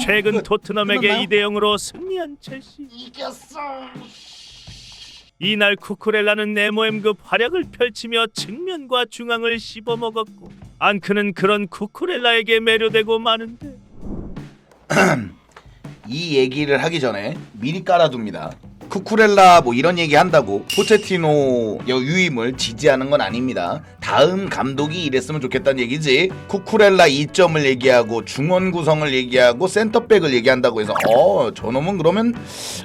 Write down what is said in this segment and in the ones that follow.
최근 토트넘에게 끝났나요? 2대 0으로 승리한 첼시. 이겼어. 이날 쿠쿠렐라는 네모엠급 활약을 펼치며 측면과 중앙을 씹어먹었고 앙크는 그런 쿠쿠렐라에게 매료되고 마는데 이 얘기를 하기 전에 미리 깔아둡니다. 쿠쿠렐라 뭐 이런 얘기 한다고 포체티노 유임을 지지하는 건 아닙니다. 다음 감독이 이랬으면 좋겠다는 얘기지. 쿠쿠렐라 이점을 얘기하고 중원 구성을 얘기하고 센터백을 얘기한다고 해서 어 저놈은 그러면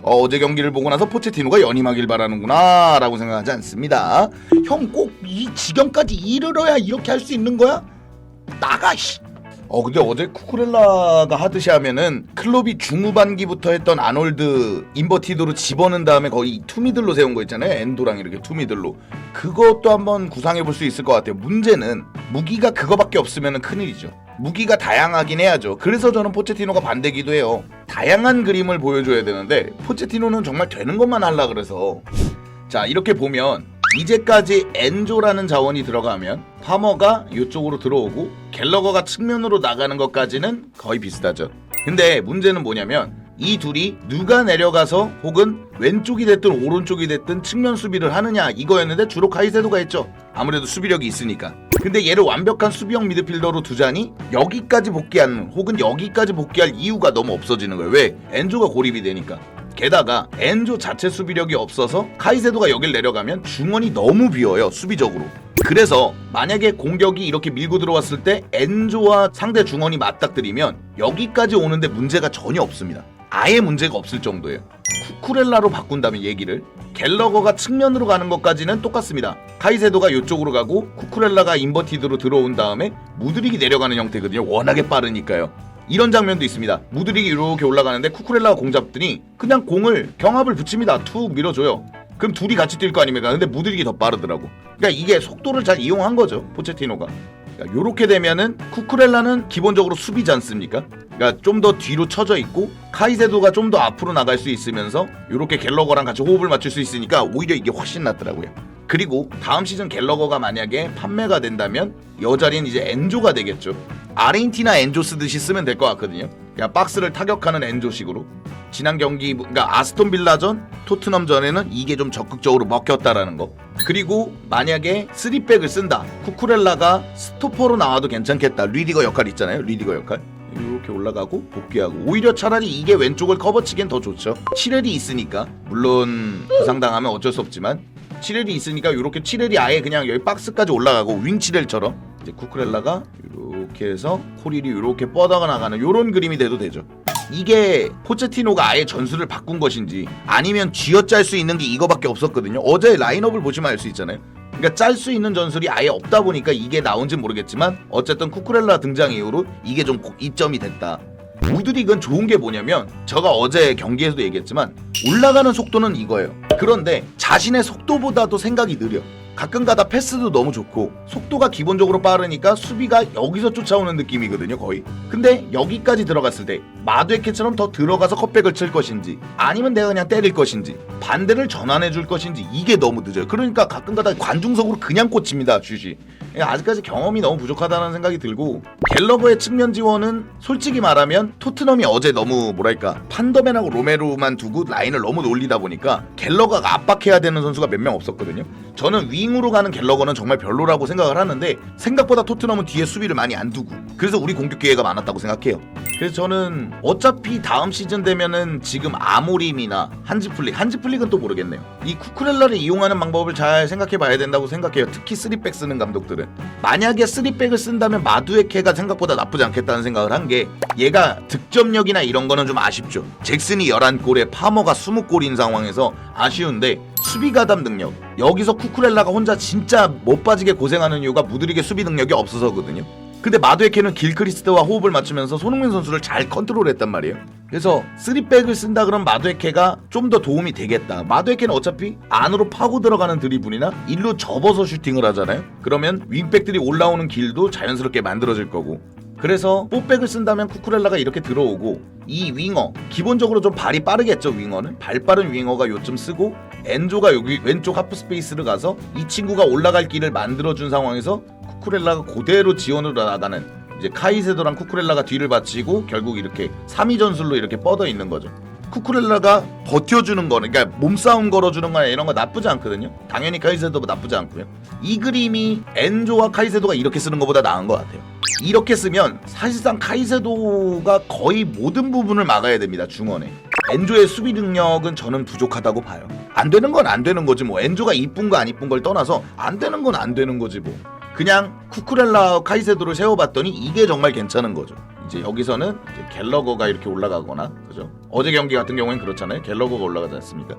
어, 어제 경기를 보고 나서 포체티노가 연임하길 바라는구나라고 생각하지 않습니다. 형 꼭 이 지경까지 이르러야 이렇게 할 수 있는 거야? 나가 씨. 어 근데 어제 쿠쿠렐라가 하듯이 하면은 클롭이 중후반기부터 했던 아놀드 인버티드로 집어넣은 다음에 거의 투미들로 세운 거 있잖아요. 엔도랑 이렇게 투미들로. 그것도 한번 구상해 볼 수 있을 것 같아요. 문제는 무기가 그거밖에 없으면 큰일이죠. 무기가 다양하긴 해야죠. 그래서 저는 포체티노가 반대기도 해요. 다양한 그림을 보여줘야 되는데 포체티노는 정말 되는 것만 하려 그래서. 자 이렇게 보면 이제까지 엔조라는 자원이 들어가면 파머가 이쪽으로 들어오고 갤러거가 측면으로 나가는 것까지는 거의 비슷하죠. 근데 문제는 뭐냐면 이 둘이 누가 내려가서 혹은 왼쪽이 됐든 오른쪽이 됐든 측면 수비를 하느냐 이거였는데 주로 카이세도가 했죠. 아무래도 수비력이 있으니까. 근데 얘를 완벽한 수비형 미드필더로 두자니 여기까지 복귀하는 혹은 여기까지 복귀할 이유가 너무 없어지는 거예요. 왜? 엔조가 고립이 되니까. 게다가 엔조 자체 수비력이 없어서 카이세도가 여길 내려가면 중원이 너무 비어요 수비적으로. 그래서 만약에 공격이 이렇게 밀고 들어왔을 때 엔조와 상대 중원이 맞닥뜨리면 여기까지 오는데 문제가 전혀 없습니다. 아예 문제가 없을 정도예요. 쿠쿠렐라로 바꾼다면 얘기를 갤러거가 측면으로 가는 것까지는 똑같습니다. 카이세도가 이쪽으로 가고 쿠쿠렐라가 인버티드로 들어온 다음에 무드릭이 내려가는 형태거든요. 워낙에 빠르니까요 이런 장면도 있습니다. 무드릭이 이렇게 올라가는데 쿠쿠렐라가 공 잡더니 그냥 공을 경합을 붙입니다. 툭 밀어줘요. 그럼 둘이 같이 뛸 거 아닙니까? 근데 무드릭이 더 빠르더라고. 그러니까 이게 속도를 잘 이용한 거죠. 포체티노가. 그러니까 요렇게 되면은 쿠쿠렐라는 기본적으로 수비지 않습니까? 그러니까 좀 더 뒤로 쳐져 있고 카이세도가 좀 더 앞으로 나갈 수 있으면서 요렇게 갤러거랑 같이 호흡을 맞출 수 있으니까 오히려 이게 훨씬 낫더라고요. 그리고 다음 시즌 갤러거가 만약에 판매가 된다면 여자리는 이제 엔조가 되겠죠. 아르헨티나 엔조 쓰듯이 쓰면 될 것 같거든요. 그냥 박스를 타격하는 엔조식으로. 지난 경기 그러니까 아스톤 빌라전, 토트넘 전에는 이게 좀 적극적으로 먹혔다라는 거. 그리고 만약에 3백을 쓴다. 쿠쿠렐라가 스토퍼로 나와도 괜찮겠다. 리디거 역할 있잖아요. 리디거 역할. 이렇게 올라가고 복귀하고 오히려 차라리 이게 왼쪽을 커버치기엔 더 좋죠. 7렐이 있으니까 물론 부상당하면 어쩔 수 없지만 7렐이 있으니까 이렇게 7렐이 아예 그냥 여기 박스까지 올라가고 윙 7렐처럼 이제 쿠쿠렐라가 이렇게 해서 코릴이 이렇게 뻗어가 나가는 이런 그림이 돼도 되죠. 이게 포체티노가 아예 전술을 바꾼 것인지 아니면 쥐어짤 수 있는 게 이거밖에 없었거든요. 어제 라인업을 보시면 알 수 있잖아요. 그러니까 짤 수 있는 전술이 아예 없다 보니까 이게 나온지 모르겠지만 어쨌든 쿠쿠렐라 등장 이후로 이게 좀 고- 이점이 됐다. 무드릭은 좋은 게 뭐냐면 제가 어제 경기에서도 얘기했지만 올라가는 속도는 이거예요. 그런데 자신의 속도보다도 생각이 느려. 가끔가다 패스도 너무 좋고 속도가 기본적으로 빠르니까 수비가 여기서 쫓아오는 느낌이거든요 거의. 근데 여기까지 들어갔을 때 마두에케처럼 더 들어가서 컷백을 칠 것인지 아니면 내가 그냥 때릴 것인지 반대를 전환해 줄 것인지 이게 너무 늦어요. 그러니까 가끔가다 관중석으로 그냥 꽂힙니다 슛이. 아직까지 경험이 너무 부족하다는 생각이 들고 갤러거의 측면 지원은 솔직히 말하면 토트넘이 어제 너무 뭐랄까 판더맨하고 로메로만 두고 라인을 너무 놀리다 보니까 갤러거가 압박해야 되는 선수가 몇 명 없었거든요. 저는 윙으로 가는 갤러거는 정말 별로라고 생각을 하는데 생각보다 토트넘은 뒤에 수비를 많이 안 두고 그래서 우리 공격 기회가 많았다고 생각해요. 그래서 저는 어차피 다음 시즌 되면은 지금 아모림이나 한지플릭, 한지플릭은 또 모르겠네요. 이 쿠쿠렐라를 이용하는 방법을 잘 생각해 봐야 된다고 생각해요. 특히 3백 쓰는 감독들은. 만약에 3백을 쓴다면 마두에케가 생각보다 나쁘지 않겠다는 생각을 한 게 얘가 득점력이나 이런 거는 좀 아쉽죠. 잭슨이 11골에 파머가 20골인 상황에서 아쉬운데 수비 가담 능력 여기서 쿠쿠렐라가 혼자 진짜 못 빠지게 고생하는 이유가 무드릭의 수비 능력이 없어서거든요. 근데 마두에케는 길크리스트와 호흡을 맞추면서 손흥민 선수를 잘 컨트롤했단 말이에요. 그래서 3백을 쓴다 그러면 마두에케가 좀 더 도움이 되겠다. 마두에케는 어차피 안으로 파고 들어가는 드리블이나 일로 접어서 슈팅을 하잖아요. 그러면 윙백들이 올라오는 길도 자연스럽게 만들어질 거고 그래서 뽀백을 쓴다면 쿠쿠렐라가 이렇게 들어오고 이 윙어 기본적으로 좀 발이 빠르겠죠 윙어는 발 빠른 윙어가 요쯤 쓰고 엔조가 여기 왼쪽 하프 스페이스를 가서 이 친구가 올라갈 길을 만들어준 상황에서 쿠쿠렐라가 그대로 지원으로 나가는 이제 카이세도랑 쿠쿠렐라가 뒤를 받치고 결국 이렇게 3위 전술로 이렇게 뻗어 있는 거죠. 쿠쿠렐라가 버텨주는 거는 그러니까 몸싸움 걸어주는 거나 이런 거 나쁘지 않거든요. 당연히 카이세도도 나쁘지 않고요. 이 그림이 엔조와 카이세도가 이렇게 쓰는 것보다 나은 것 같아요. 이렇게 쓰면 사실상 카이세도가 거의 모든 부분을 막아야 됩니다. 중원에. 엔조의 수비 능력은 저는 부족하다고 봐요. 안 되는 건 안 되는 거지 뭐. 엔조가 이쁜 거 안 이쁜 걸 떠나서 안 되는 건 안 되는 거지 뭐. 그냥 쿠쿠렐라 카이세도를 세워봤더니 이게 정말 괜찮은 거죠. 이제 여기서는 이제 갤러거가 이렇게 올라가거나 그죠? 어제 경기 같은 경우엔 그렇잖아요. 갤러거가 올라가지 않습니까?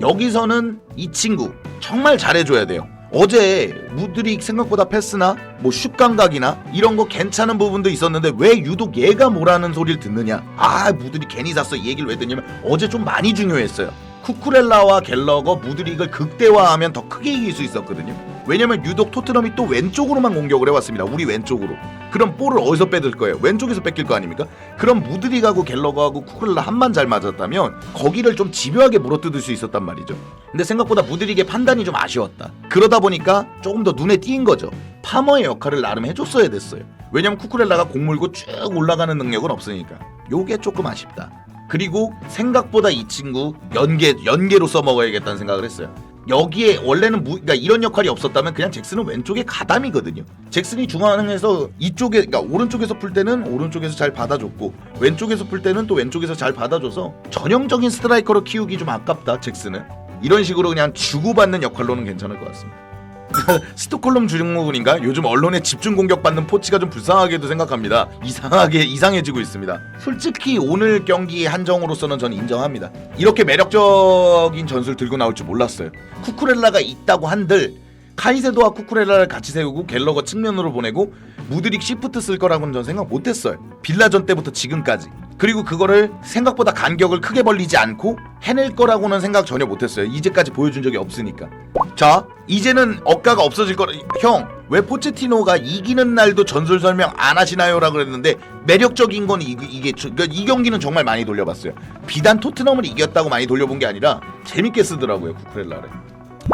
여기서는 이 친구 정말 잘해줘야 돼요. 어제 무드릭 생각보다 패스나 뭐 슛 감각이나 이런 거 괜찮은 부분도 있었는데 왜 유독 얘가 뭐라는 소리를 듣느냐? 아 무드릭 괜히 샀어 이 얘기를 왜 듣냐면 어제 좀 많이 중요했어요. 쿠쿠렐라와 갤러거 무드릭을 극대화하면 더 크게 이길 수 있었거든요. 왜냐면 유독 토트넘이 또 왼쪽으로만 공격을 해왔습니다. 우리 왼쪽으로. 그럼 볼을 어디서 뺏을 거예요? 왼쪽에서 뺏길 거 아닙니까? 그럼 무드릭하고 갤러거하고 쿠쿠렐라 한만 잘 맞았다면 거기를 좀 집요하게 물어뜯을 수 있었단 말이죠. 근데 생각보다 무드릭의 판단이 좀 아쉬웠다. 그러다 보니까 조금 더 눈에 띄인 거죠. 파머의 역할을 나름 해줬어야 됐어요. 왜냐면 쿠쿠렐라가 공 물고 쭉 올라가는 능력은 없으니까. 요게 조금 아쉽다. 그리고 생각보다 이 친구 연계 연계로 써먹어야겠다는 생각을 했어요. 여기에 원래는 무, 그러니까 이런 역할이 없었다면 그냥 잭슨은 왼쪽에 가담이거든요. 잭슨이 중앙에서 이쪽에 그러니까 오른쪽에서 풀 때는 오른쪽에서 잘 받아줬고 왼쪽에서 풀 때는 또 왼쪽에서 잘 받아줘서 전형적인 스트라이커로 키우기 좀 아깝다 잭슨은 이런 식으로 그냥 주고받는 역할로는 괜찮을 것 같습니다. 스톡홀름 주중모군인가 요즘 언론에 집중 공격받는 포치가 좀 불쌍하게도 생각합니다. 이상하게 이상해지고 있습니다. 솔직히 오늘 경기의 한정으로서는 전 인정합니다. 이렇게 매력적인 전술 들고 나올 줄 몰랐어요. 쿠쿠렐라가 있다고 한들 카이세도와 쿠쿠렐라를 같이 세우고 갤러거 측면으로 보내고 무드릭 시프트 쓸 거라고는 전 생각 못했어요. 빌라전 때부터 지금까지. 그리고 그거를 생각보다 간격을 크게 벌리지 않고 해낼 거라고는 생각 전혀 못했어요. 이제까지 보여준 적이 없으니까. 자, 이제는 억가가 없어질 거라. 형, 왜 포체티노가 이기는 날도 전술 설명 안 하시나요?라고 그랬는데 매력적인 건 이, 이게 저- 그러니까 이 경기는 정말 많이 돌려봤어요. 비단 토트넘을 이겼다고 많이 돌려본 게 아니라 재밌게 쓰더라고요 쿠쿠렐라를.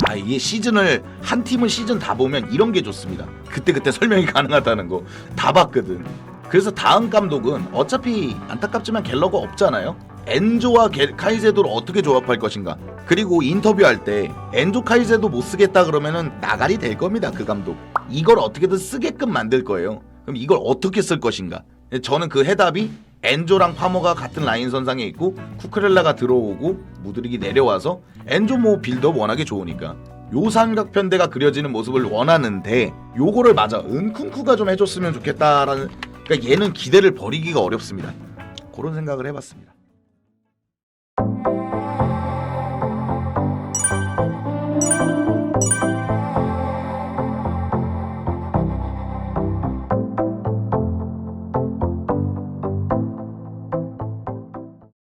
아 이게 시즌을 한 팀을 시즌 다 보면 이런 게 좋습니다. 그때 그때 설명이 가능하다는 거 다 봤거든. 그래서 다음 감독은 어차피 안타깝지만 갤러가 없잖아요. 엔조와 게, 카이세도를 어떻게 조합할 것인가. 그리고 인터뷰할 때 엔조 카이세도 못 쓰겠다 그러면은 나가리 될 겁니다. 그 감독. 이걸 어떻게든 쓰게끔 만들 거예요. 그럼 이걸 어떻게 쓸 것인가. 저는 그 해답이 엔조랑 파머가 같은 라인 선상에 있고 쿠크렐라가 들어오고 무드릭이 내려와서 엔조 뭐 빌드업 워낙에 좋으니까 요 삼각편대가 그려지는 모습을 원하는데 요거를 맞아 은쿵쿠가 좀 해줬으면 좋겠다라는 그러니까 얘는 기대를 버리기가 어렵습니다. 그런 생각을 해봤습니다.